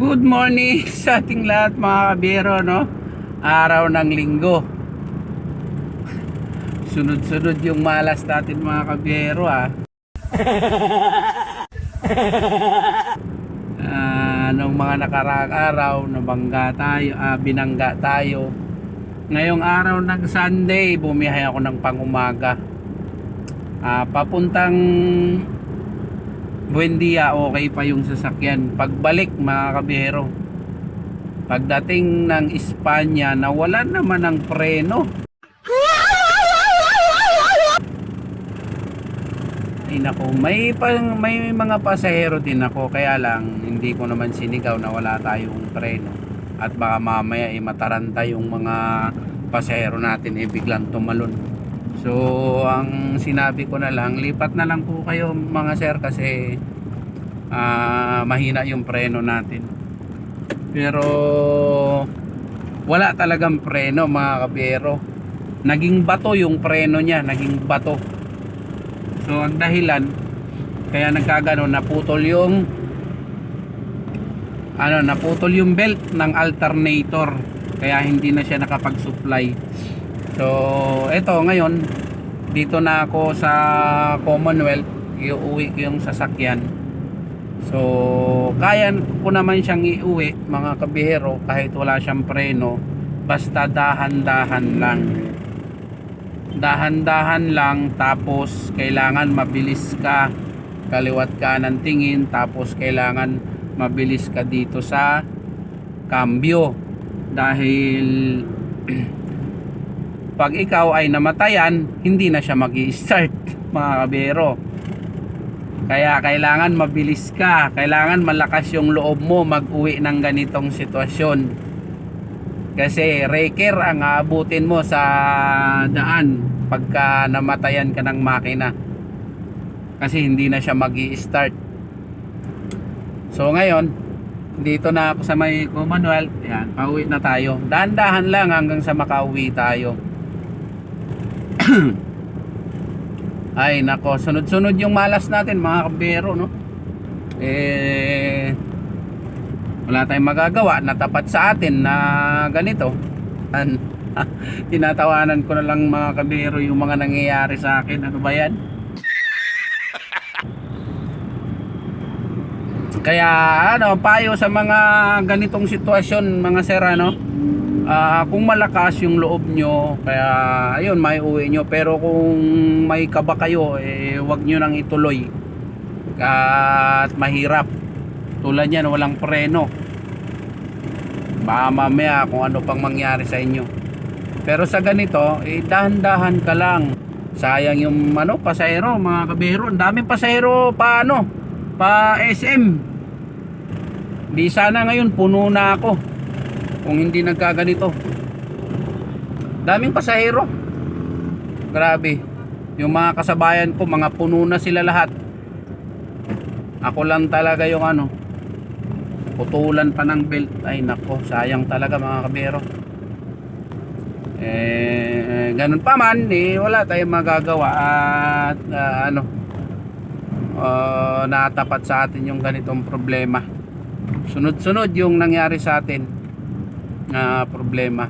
Good morning sa ating lahat mga kabiro, no? Araw ng linggo. Sunod-sunod yung malas natin mga kabiro, ah. Ah, nung mga nakaraang araw, nabangga tayo, ah, binangga tayo. Ngayong araw ng Sunday, bumiyahe ako ng pangumaga. Ah, papuntang Buendia, okay pa yung sasakyan. Pagbalik mga kabihero, pagdating ng Espanya, nawalan naman ng preno. Ay nako, may, pang, may mga pasahero din ako, kaya lang hindi ko naman sinigaw na wala tayong preno. At baka mamaya eh, mataranta yung mga pasahero natin eh biglang tumalon. So, ang sinabi ko na lang, lipat na lang po kayo mga sir kasi ah, mahina yung preno natin. Pero wala talagang preno mga kabiyero. Naging bato yung preno niya, naging bato. So, ang dahilan kaya nagkagano naputol yung ano, naputol yung belt ng alternator kaya hindi na siya nakapag-supply. So, eto ngayon, dito na ako sa Commonwealth, iuwi ko yung sasakyan. So, kaya ko naman siyang iuwi, mga kabihero, kahit wala siyang preno, basta dahan-dahan lang. Dahan-dahan lang, tapos kailangan mabilis ka, kaliwat kanan tingin, tapos kailangan mabilis ka dito sa cambio. Dahil pag ikaw ay namatayan, hindi na siya mag start mga kabero. Kaya kailangan mabilis ka, kailangan malakas yung loob mo mag-uwi ng ganitong sitwasyon. Kasi reker ang aabutin mo sa daan pagka namatayan ka ng makina. Kasi hindi na siya mag start So ngayon, dito na ako sa may Commonwealth. Yan, pauwi na tayo. Dahan-dahan lang hanggang sa makauwi tayo. Ay nako, sunod-sunod yung malas natin mga kabero no. Eh wala tayong magagawa na tapat sa atin na ganito. An tinatawanan ko na lang mga kabero yung mga nangyayari sa akin. Ano ba 'yan? Kaya ano, payo sa mga ganitong sitwasyon mga sir ano, ah, kung malakas yung loob nyo, kaya ayun, may uwi nyo. Pero kung may kaba kayo, eh, wag nyo nang ituloy. At mahirap. Tulad yan, walang preno. Baka mamaya kung ano pang mangyari sa inyo. Pero sa ganito, eh, dahan-dahan ka lang. Sayang yung ano, pasahero, mga kabihero. Ang daming pasahero pa ano, pa SM. Di sana ngayon puno na ako kung hindi nagkaganito. Daming pasahero. Grabe. Yung mga kasabayan ko, mga puno na sila lahat. Ako lang talaga yung ano, putulan pa ng belt. Ay nako, sayang talaga mga kabero. Eh, ganun pa man, eh, wala tayong magagawa at ah, ano, uh, natapat sa atin yung ganitong problema sunod-sunod yung nangyari sa atin na problema